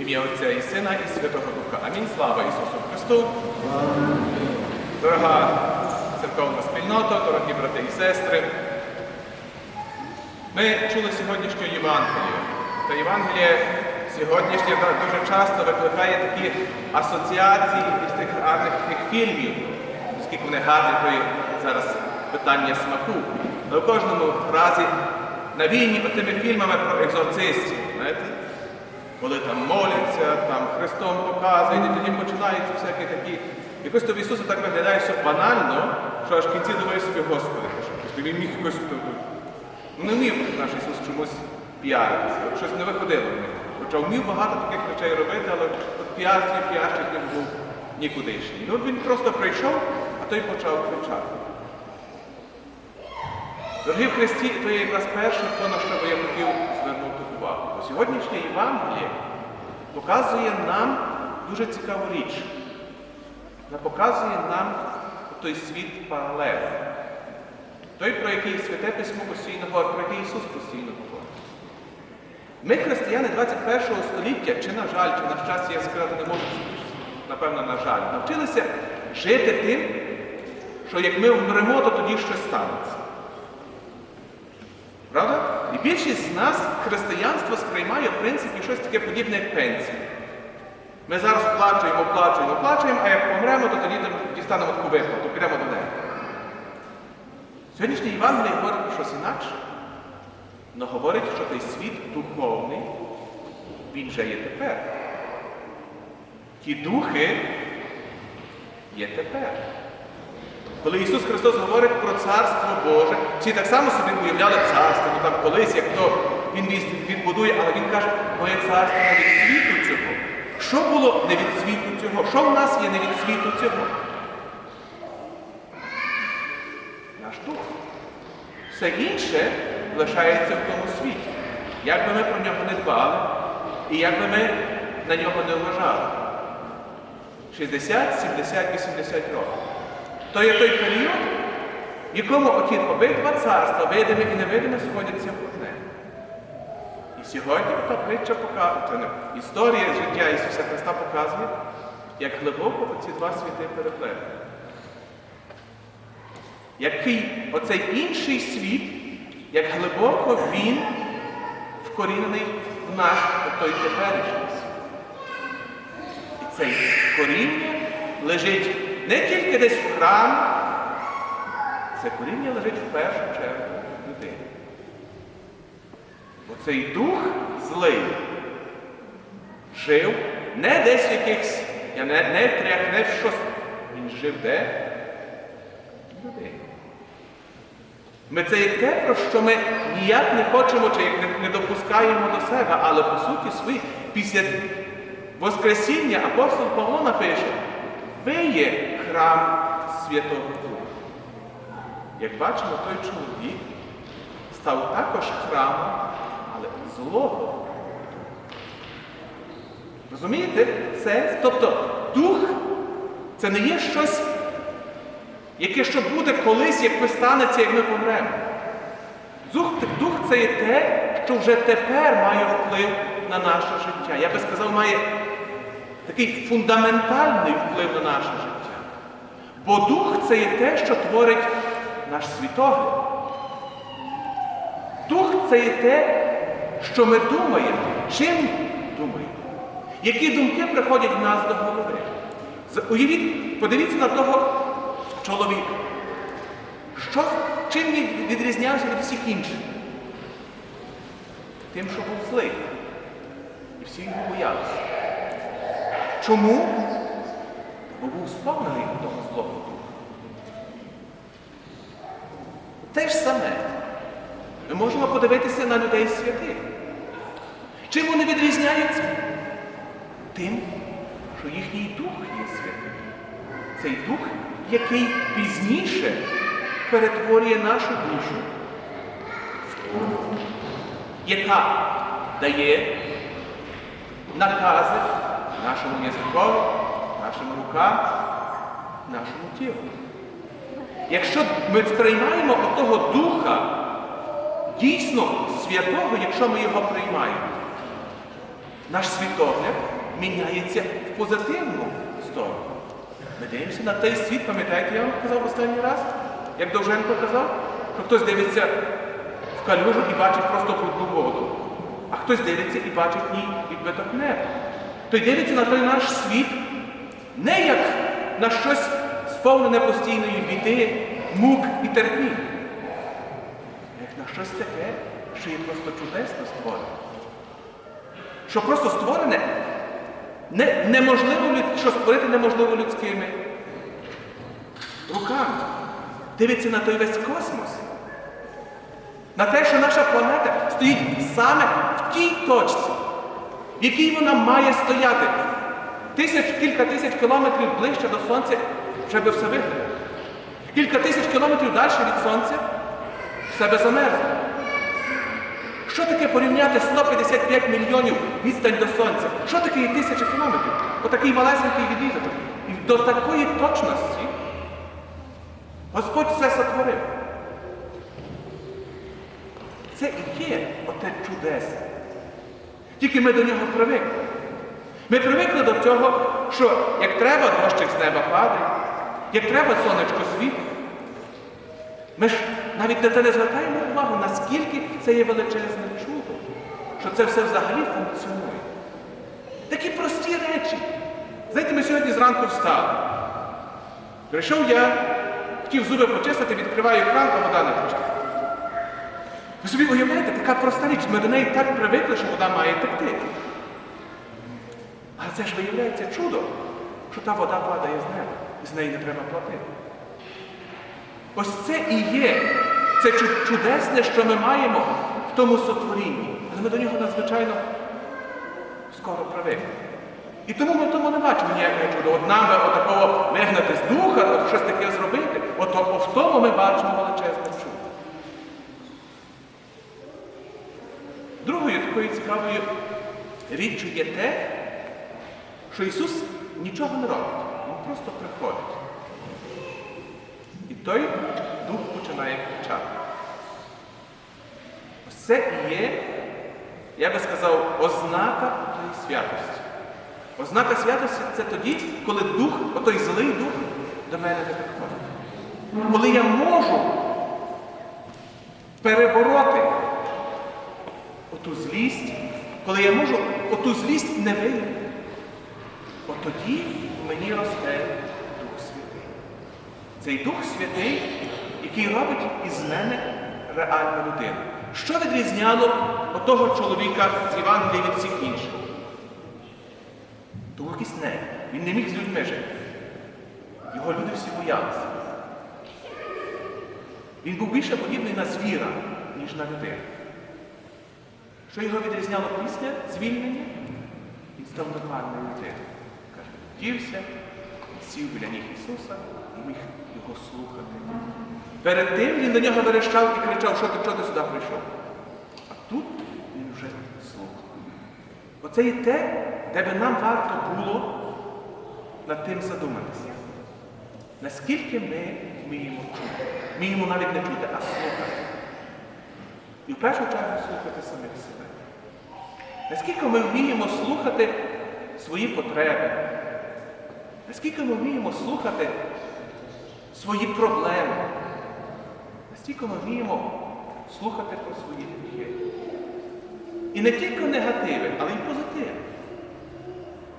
Ім'я Отця і Сина, і Святого Духа. Амінь. Слава Ісусу Христу. Дорога церковна спільнота, дорогі брати і сестри. Ми чули сьогоднішню Євангелію. Та Євангеліє сьогоднішнє дуже часто викликає такі асоціації із тих гарних таких фільмів, оскільки вони гарні, то і зараз питання смаку. Але в кожному разі навійні тими фільмами про екзорцистів. Коли там моляться, там Христом показують, і тоді починаються всякі такі. Якось то в Ісуса так виглядає все банально, що аж кінці думає собі, Господи, що він міг якось тут. Не вмів наш Ісус чомусь піаритися, щось не виходило. Хоча вмів багато таких речей робити, але от піарський піарщик не був нікудишній. Ну от він просто прийшов, а той почав кричати. Дорогі в Христі, то є якраз перше, на що би я хотів звернути увагу. Бо сьогоднішнє Євангеліє показує нам дуже цікаву річ. Вона показує нам той світ паралельний. Той, про який Святе Письмо постійно говорить, про який Ісус постійно говорить. Ми, християни 21 століття, чи на жаль, чи на щастя, я сказати не можу, напевно, на жаль, навчилися жити тим, що як ми вмремо, то тоді щось станеться. Правда? І більшість з нас християнство сприймає, в принципі, щось таке подібне, як пенсія. Ми зараз плачуємо, плачуємо, плачуємо, а як помремо, то тоді дістанемо таку виплату, підемо до неї. Сьогоднішній Євангеліє говорить про щось інакше. Но говорить, що той світ духовний, він вже є тепер. Ті духи є тепер. Коли Ісус Христос говорить про Царство Боже, всі так само собі уявляли царство, бо там колись, як то Він відбудує, але Він каже, моє царство не від світу цього. Що було не від світу цього? Що в нас є не від світу цього? Наш дух. Все інше лишається в тому світі. Як би ми про нього не дбали, і як би ми на нього не вважали. 60, 70, 80 років. То є той період, в якому оті обидва царства, видиме і невидиме, сходяться в одне. І сьогодні та притча показує, історія життя Ісуса Христа показує, як глибоко оці два світи переплетені. Який оцей інший світ, як глибоко він вкорінений в наш той теперішній світ. І цей коріння лежить не тільки десь в храмі, це коріння лежить в першу чергу в людині. Бо цей дух злий жив не десь в якихось, я не, не трях, не в щось. Він жив де? В. Ми це є те, про що ми ніяк не хочемо чи не допускаємо до себе, але по суті свої, після Воскресіння апостол Павло напише, ви є храм Святого Духа. Як бачимо, той чоловік став також храмом, але злого. Розумієте? Сенс? Тобто дух це не є щось, яке що буде колись, як станеться, як ми помремо. Дух, дух це є те, що вже тепер має вплив на наше життя. Я би сказав, має такий фундаментальний вплив на наше життя. Бо дух це є те, що творить наш світогляд. Дух це є те, що ми думаємо, чим думаємо, які думки приходять в нас до голови. Уявіть, подивіться на того чоловіка. Що, чим він відрізнявся від всіх інших? Тим, що був злий. І всі його боялися. Чому? Бо був сповнений того злого духа. Те ж саме. Ми можемо подивитися на людей святих. Чим вони відрізняються? Тим, що їхній дух є святий. Цей дух, який пізніше перетворює нашу душу, яка дає накази нашому язикові, нашим рукам, нашому тілу. Якщо ми сприймаємо отого Духа дійсно святого, якщо ми його приймаємо, наш світогляд міняється в позитивну сторону. Ми дивимося на той світ, пам'ятаєте, я вам казав останній раз, як Довженко казав, що хтось дивиться в калюжу і бачить просто брудну воду, а хтось дивиться і бачить в ній відбиток неба. Той дивиться на той наш світ не як на щось сповнене постійної біди, мук і терпінь, а як на щось таке, що є просто чудесно створене. Що просто створене не, неможливо, що створити неможливо людськими руками. Дивиться на той весь космос. На те, що наша планета стоїть саме в тій точці, в якій вона має стояти. Тисяч, кілька тисяч кілометрів ближче до Сонця вже все виглядало. Кілька тисяч кілометрів далі від Сонця все би замерзло. Що таке порівняти 155 мільйонів відстань до Сонця? Що таке є тисяча кілометрів? Отакий малесенький відрізок. І до такої точності Господь все сотворив. Це і є оте чудесне. Тільки ми до нього привикли. Ми привикли до того, що як треба, дощик з неба падає, як треба сонечко світить. Ми ж навіть на те не звертаємо увагу, наскільки це є величезне чудо, що це все взагалі функціонує. Такі прості речі. Знаєте, ми сьогодні зранку встали. Прийшов я, хотів зуби почистити, відкриваю кран, а вода не тече. Ви собі уявляєте, така проста річ, ми до неї так привикли, що вода має текти. Але це ж виявляється чудо, що та вода падає з неба, і з неї не треба платити. Ось це і є це чудесне, що ми маємо в тому сотворінні. Але ми до нього надзвичайно скоро привикли. І тому ми в тому не бачимо ніякого чуда. От нам отакого вигнати з духа, от щось таке зробити, от о- в тому ми бачимо величезне чудо. Другою такою цікавою річчю є те, що Ісус нічого не робить, Він просто приходить. І той дух починає кричати. Це є, я би сказав, ознака тої святості. Ознака святості це тоді, коли дух, отой злий дух до мене не приходить. Коли я можу перебороти оту злість, коли я можу оту злість не виявити, от тоді в мені росте Дух Святий. Цей Дух Святий, який робить із мене реальну людину. Що відрізняло отого чоловіка з Євангелія від всіх інших? Якийсь не. Він не міг з людьми жити. Його люди всі боялися. Він був більше подібний на звіра, ніж на людину. Що його відрізняло після звільнення? Він став нормальною людиною. Каже, сів біля ніг Ісуса і міг його слухати. Перед тим він до нього верещав і кричав, що ти, чого ти сюди прийшов? А тут він вже слухав. Оце є те, де би нам варто було над тим задуматися. Наскільки ми вміємо чути? Вміємо навіть не чути, а слухати. І в першу чергу слухати самих себе. Наскільки ми вміємо слухати свої потреби? Наскільки ми вміємо слухати свої проблеми? Наскільки ми вміємо слухати про свої гріхи? І не тільки негативи, але й позитиви.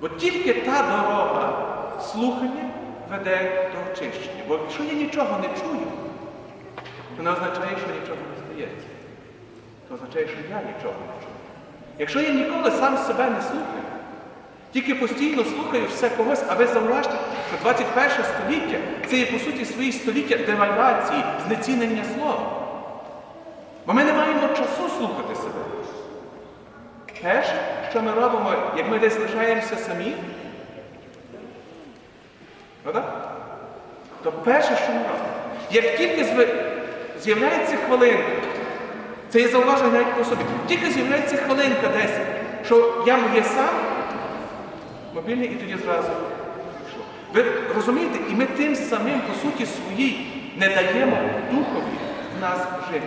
Бо тільки та дорога слухання веде до очищення. Бо якщо я нічого не чую, то не означає, що нічого не стається. То означає, що я нічого не чую. Якщо я ніколи сам себе не слухаю, тільки постійно слухаю все когось, а ви зауважте, що 21 століття це є по суті свої століття девальвації, знецінення слова. Бо ми не маємо часу слухати себе. Перше, що ми робимо, як ми десь лишаємося самі, правда? то перше, що ми робимо, як тільки з'являється хвилинка, це є зауваження навіть по собі, тільки з'являється хвилинка десь, що я є сам, мобільний і тоді зразу пішло. Ви розумієте, і ми тим самим, по суті, своїй не даємо духові в нас жити.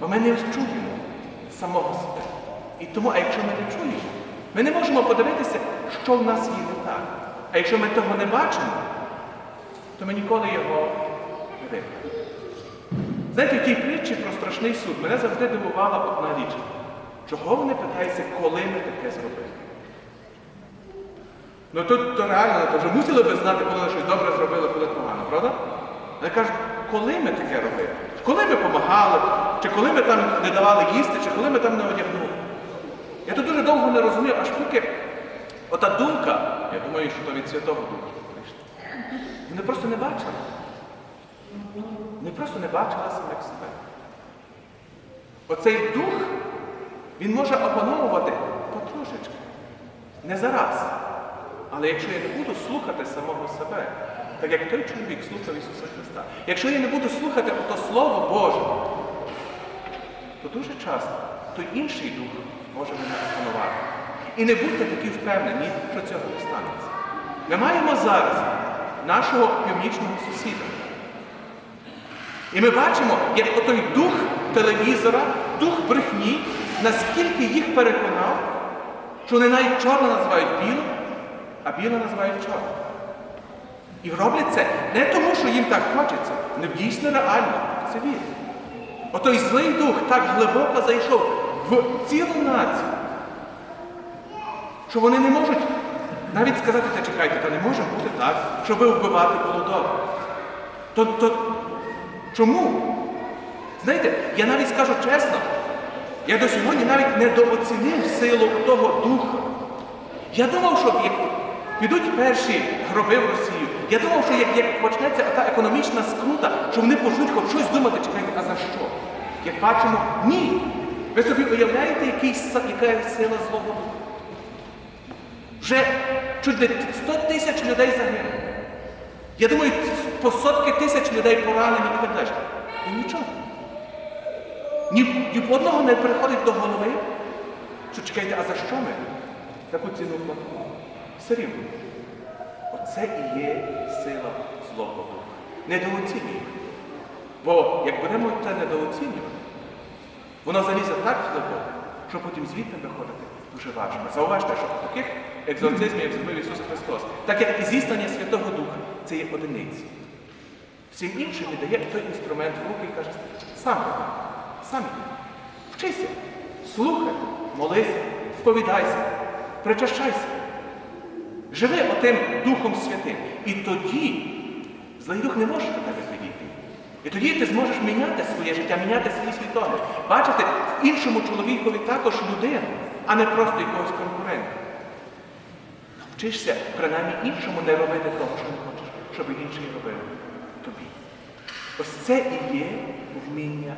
Бо ми не чуємо самого себе. І тому, а якщо ми не чуємо, Ми не можемо подивитися, що в нас є не так. А якщо ми того не бачимо, то ми ніколи його не виправимо. Знаєте, в тій притчі про страшний суд мене завжди дивувала одна річ. Чого вони питаються, коли ми таке зробили? Ну тут то реально, то вже мусили би знати, коли ми щось добре зробили, коли погано, правда? Але кажуть, коли ми таке робили? Коли ми допомагали, чи коли ми там не давали їсти, чи коли ми там не одягнули? Я тут дуже довго не розумів, аж поки ота думка, я думаю, що то від Святого Духа прийшла. Вони просто не бачили. Вони просто не бачили самих себе. Оцей дух, він може опановувати потрошечки, не зараз. Але якщо я не буду слухати самого себе, так як той чоловік слухав Ісуса Христа, якщо я не буду слухати ото Слово Боже, то дуже часто той інший дух може мене опанувати. І не будьте такі впевнені, що цього не станеться. Ми маємо зараз нашого північного сусіда. І ми бачимо, як отой дух телевізора, дух брехні, наскільки їх переконав, що вони навіть чорне називають білим, а біле називають чорним. І роблять це не тому, що їм так хочеться, не дійсно реально, це вірять. Отой злий дух так глибоко зайшов в цілу націю, що вони не можуть навіть сказати, та чекайте, та не може бути так, щоб вбивати було добре. То, то чому? Знаєте, я навіть скажу чесно, я до сьогодні навіть недооцінив силу того духа. Я думав, що як підуть перші гроби в Росію, я думав, що як, як почнеться та економічна скрута, що вони почнуть хоч щось думати, чекайте, а за що? Як бачимо, ні. Ви собі уявляєте, який, яка сила злого духа? Вже чуть не 100 тисяч людей загинуло. Я думаю, по сотки тисяч людей поранені і так далі. І нічого. Ні, ні одного не приходить до голови, що чекайте, а за що ми таку ціну платимо? Все. Оце і є сила злого духа. Недооцінюємо. Бо як будемо це недооцінювати, воно залізе так глибоко, що потім звідти виходити дуже важко. Зауважте, що таких екзорцизмів, як зробив Ісус Христос, так як і зіснення Святого Духа, це є одиниці. Всім іншим віддає той інструмент в руки і каже, сам сам. Вчися, слухай, молися, сповідайся, причащайся. Живи отим Духом Святим. І тоді злий дух не може до тебе підійти. І тоді ти зможеш міняти своє життя, міняти свій світогляд. Бачити в іншому чоловікові також людину, а не просто якогось конкурента. Навчишся принаймні іншому не робити того, що не хочеш, щоб інший робив тобі. Ось це і є вміння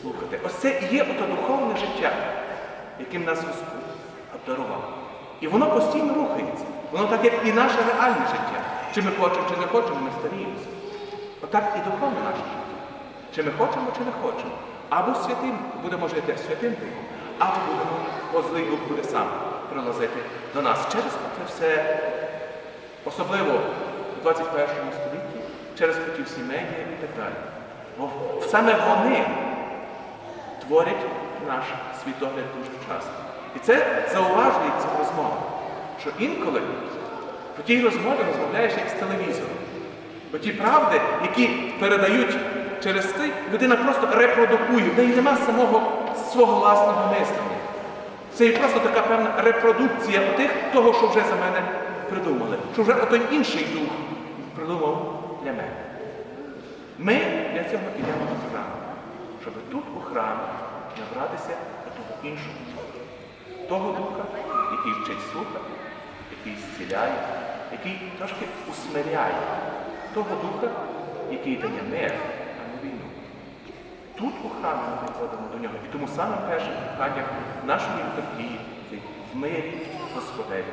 слухати. Ось це і є ото духовне життя, яким нас Господь обдарував. І воно постійно рухається. Воно так, як і наше реальне життя. Чи ми хочемо, чи не хочемо, ми старіємося. Отак і духовне наше життя. Чи ми хочемо, чи не хочемо. Або святим будемо жити святим духом, або будемо, о злий дух буде сам прилазити до нас. Через це все, особливо в 21 столітті, через ті всі медіа і так далі. Бо саме вони творять наш світогляд дуже часто. І це зауважується в розмовах, що інколи по тій розмові розмовляєш як з телевізором. Бо ті правди, які передають через це, людина просто репродукує, в неї нема самого свого власного мислення. Це є просто така певна репродукція тих, того, що вже за мене придумали, що вже отой інший дух придумав для мене. Ми для цього йдемо до храму, щоб тут у храмі набратися до того іншого. Того духа, який вчить слухати, який зціляє, який трошки усмиряє. Того духа, який дає мир, а не війну. Тут у храмі ми приходимо до нього. І тому саме перше прохання нашої літургії це в мирі Господеві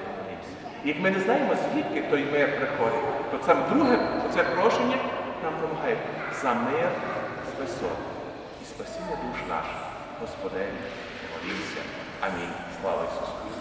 як ми не знаємо, звідки той мир приходить, то саме друге, оце прошення нам допомагає за мир з і спасіння душ наших. Господеві, помолімся. Амінь. Слава Ісусу.